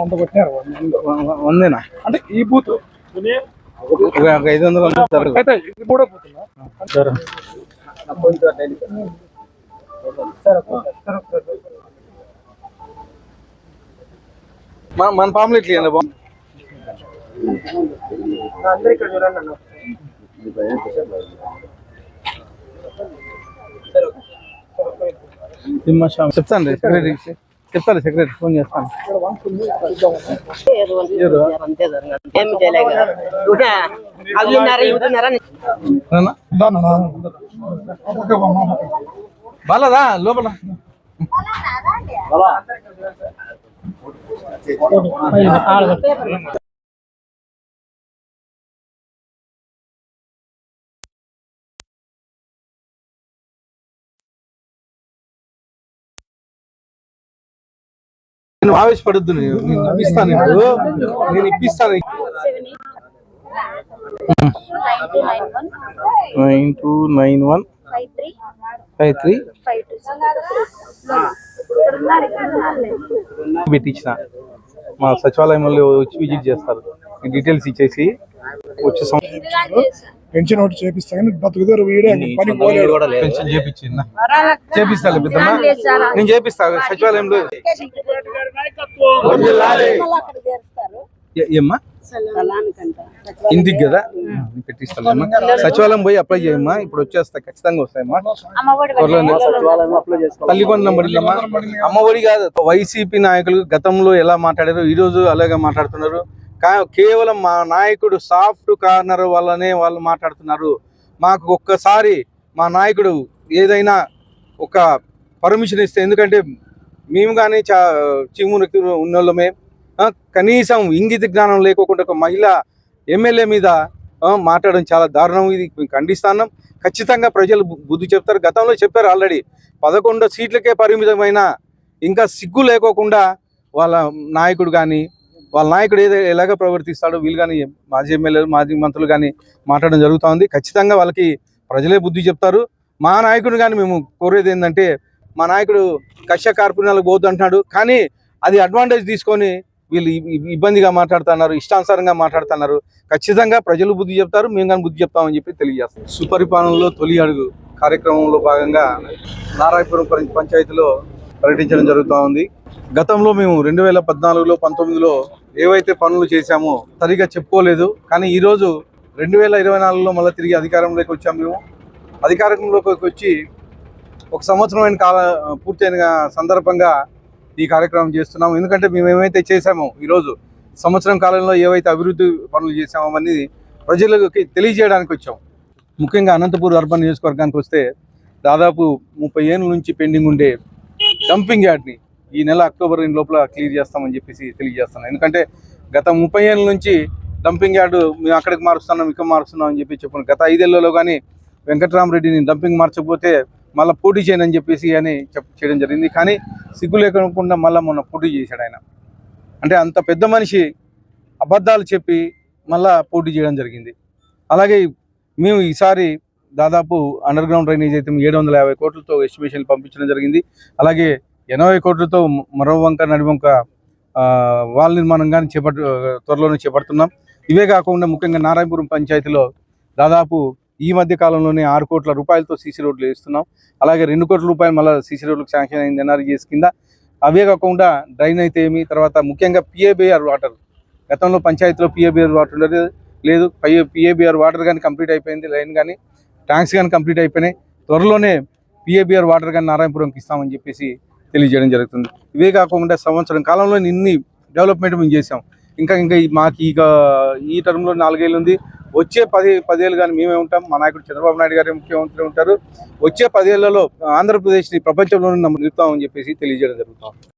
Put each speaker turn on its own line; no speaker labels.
వంద కొట్టినారు.
వందేనా?
అంటే ఈ బూత్
ఐదు వందలు
అయితే ఇది మూడో బూత్
మన మన బాబు.
అందరూ ఇక్కడ చూడండి అన్న
చెప్తాను సెక్రటరీ చెప్తాను సెక్రటరీ ఫోన్ చేస్తాను.
అంతే జరగదు.
నేను ఆవేశపడద్దు నేను ఇప్పిస్తాను ఇప్పుడు. నేను ఇప్పిస్తాను. Nine two nine one. Five three. పెట్టించిన. మా సచివాలయంలో వచ్చి విజిట్ చేస్తారు. డీటెయిల్స్ ఇచ్చేసి వచ్చే సంవత్సరం
పెన్షన్ ఒకటి చేపిస్తా కానీ బతుకుదారు వీడే పని పోలేడు.
పెన్షన్ చేపించిందా చేపిస్తాను పెద్దమ్మా. నేను చేపిస్తా సచివాలయంలో ఏమ్మా? ఇంటికి కదా? పెట్టిస్తాను సచివాలయం పోయి అప్లై చేయమ్మా. ఇప్పుడు వచ్చేస్తా ఖచ్చితంగా వస్తాయమ్మా. తల్లికొండ నంబర్ ఇల్లమ్మా. అమ్మఒడి కాదు. వైసీపీ నాయకులు గతంలో ఎలా మాట్లాడారో ఈ రోజు అలాగే మాట్లాడుతున్నారు. కేవలం మా నాయకుడు సాఫ్ట్ కార్నర్ వల్లనే వాళ్ళు మాట్లాడుతున్నారు. మాకు ఒక్కసారి మా నాయకుడు ఏదైనా ఒక పర్మిషన్ ఇస్తే ఎందుకంటే మేము కానీ చా చీమునకి ఉన్నోళ్ళమే కనీసం ఇంగిత జ్ఞానం లేకోకుండా ఒక మహిళ ఎమ్మెల్యే మీద మాట్లాడడం చాలా దారుణం. ఇది ఖండిస్తాం ఖచ్చితంగా ప్రజలు బుద్ధి చెప్తారు. గతంలో చెప్పారు ఆల్రెడీ. పదకొండు సీట్లకే పరిమితమైన ఇంకా సిగ్గు లేకోకుండా వాళ్ళ నాయకుడు కానీ వాళ్ళ నాయకుడు ఏదో ఎలాగ ప్రవర్తిస్తాడో వీళ్ళు కానీ మాజీ ఎమ్మెల్యేలు మాజీ మంత్రులు కానీ మాట్లాడడం జరుగుతోంది ఖచ్చితంగా వాళ్ళకి ప్రజలే బుద్ధి చెప్తారు. మా నాయకుడు కానీ మేము కోరేది ఏంటంటే మా నాయకుడు కష్ట కార్పుణ్యాలకు పోద్దు అంటున్నాడు. కానీ అది అడ్వాంటేజ్ తీసుకొని వీళ్ళు ఇబ్బందిగా మాట్లాడుతున్నారు ఇష్టానుసారంగా మాట్లాడుతున్నారు. ఖచ్చితంగా ప్రజలు బుద్ధి చెప్తారు. మేము కానీ బుద్ధి చెప్తామని చెప్పి తెలియజేస్తాం. సుపరిపాలనలో తొలి అడుగు కార్యక్రమంలో భాగంగా నారాయణపురం పంచాయతీలో పర్యటించడం జరుగుతూ ఉంది. గతంలో మేము రెండు వేల పద్నాలుగులో పంతొమ్మిదిలో ఏవైతే పనులు చేశామో సరిగా చెప్పుకోలేదు. కానీ ఈరోజు రెండు వేల ఇరవై నాలుగులో మళ్ళీ తిరిగి అధికారంలోకి వచ్చాం మేము. అధికారంలోకి వచ్చి ఒక సంవత్సరమైన కాల పూర్తయిన సందర్భంగా ఈ కార్యక్రమం చేస్తున్నాము. ఎందుకంటే మేము ఏమైతే చేశామో ఈరోజు సంవత్సరం కాలంలో ఏవైతే అభివృద్ధి పనులు చేశామో అనేది ప్రజలకి తెలియజేయడానికి వచ్చాం. ముఖ్యంగా అనంతపూర్ అర్బన్ నియోజకవర్గానికి వస్తే దాదాపు ముప్పై ఏళ్ళ నుంచి పెండింగ్ ఉండే డంపింగ్ యార్డ్ని ఈ నెల అక్టోబర్ రెండు లోపల క్లియర్ చేస్తామని చెప్పేసి తెలియజేస్తున్నాను. ఎందుకంటే గత ముప్పై ఏళ్ళ నుంచి డంపింగ్ యార్డు మేము అక్కడికి మారుస్తున్నాం ఇక్కడ మారుస్తున్నాం అని చెప్పి చెప్పాను. గత ఐదేళ్ళలో కానీ వెంకటరామరెడ్డిని డంపింగ్ మార్చకపోతే మళ్ళీ పోటీ చేయనని చెప్పేసి అని చెప్ చేయడం జరిగింది. కానీ సిగ్గు లేకుండా మళ్ళీ మొన్న పోటీ చేశాడు ఆయన. అంటే అంత పెద్ద మనిషి అబద్ధాలు చెప్పి మళ్ళా పోటీ చేయడం జరిగింది. అలాగే మేము ఈసారి దాదాపు అండర్ గ్రౌండ్ డ్రైనేజ్ అయితే ఏడు వందల యాభై కోట్లతో ఎస్టిమేషన్ పంపించడం జరిగింది. అలాగే ఎనభై కోట్లతో మరో వంక నడివంక వాల్ నిర్మాణం కానీ చేపట్టు త్వరలోనే చేపడుతున్నాం. ఇవే కాకుండా ముఖ్యంగా నారాయణపురం పంచాయతీలో దాదాపు ఈ మధ్య కాలంలోనే ఆరు కోట్ల రూపాయలతో సీసీ రోడ్లు వేస్తున్నాం. అలాగే రెండు కోట్ల రూపాయలు మళ్ళీ సీసీ రోడ్లకు శాంక్షన్ అయింది ఎన్ఆర్జీఎస్ కింద. అవే కాకుండా డ్రైన్ అయితే ఏమి తర్వాత ముఖ్యంగా పిఏబిఆర్ వాటర్. గతంలో పంచాయతీలో పిఏబిఆర్ వాటర్ ఉండేది లేదు. పిఏబిఆర్ వాటర్ కానీ కంప్లీట్ అయిపోయింది లైన్ కానీ ట్యాంక్స్ కానీ కంప్లీట్ అయిపోయినాయి. త్వరలోనే పిఏబిఆర్ వాటర్ కానీ నారాయణపురంకి ఇస్తామని చెప్పేసి తెలియజేయడం జరుగుతుంది. ఇవే కాకుండా సంవత్సరం కాలంలో ఇన్ని డెవలప్మెంట్ మేము చేసాం ఇంకా ఇంకా మాకు ఇక ఈ టర్మ్లో నాలుగేళ్ళు ఉంది. వచ్చే పది పదేళ్ళు కానీ మేమే ఉంటాం. మా నాయకుడు చంద్రబాబు నాయుడు గారు ముఖ్యమంత్రి ఉంటారు. వచ్చే పదేళ్ళలో ఆంధ్రప్రదేశ్ని ప్రపంచంలో నిలుపుతామని చెప్పేసి తెలియజేయడం జరుగుతాం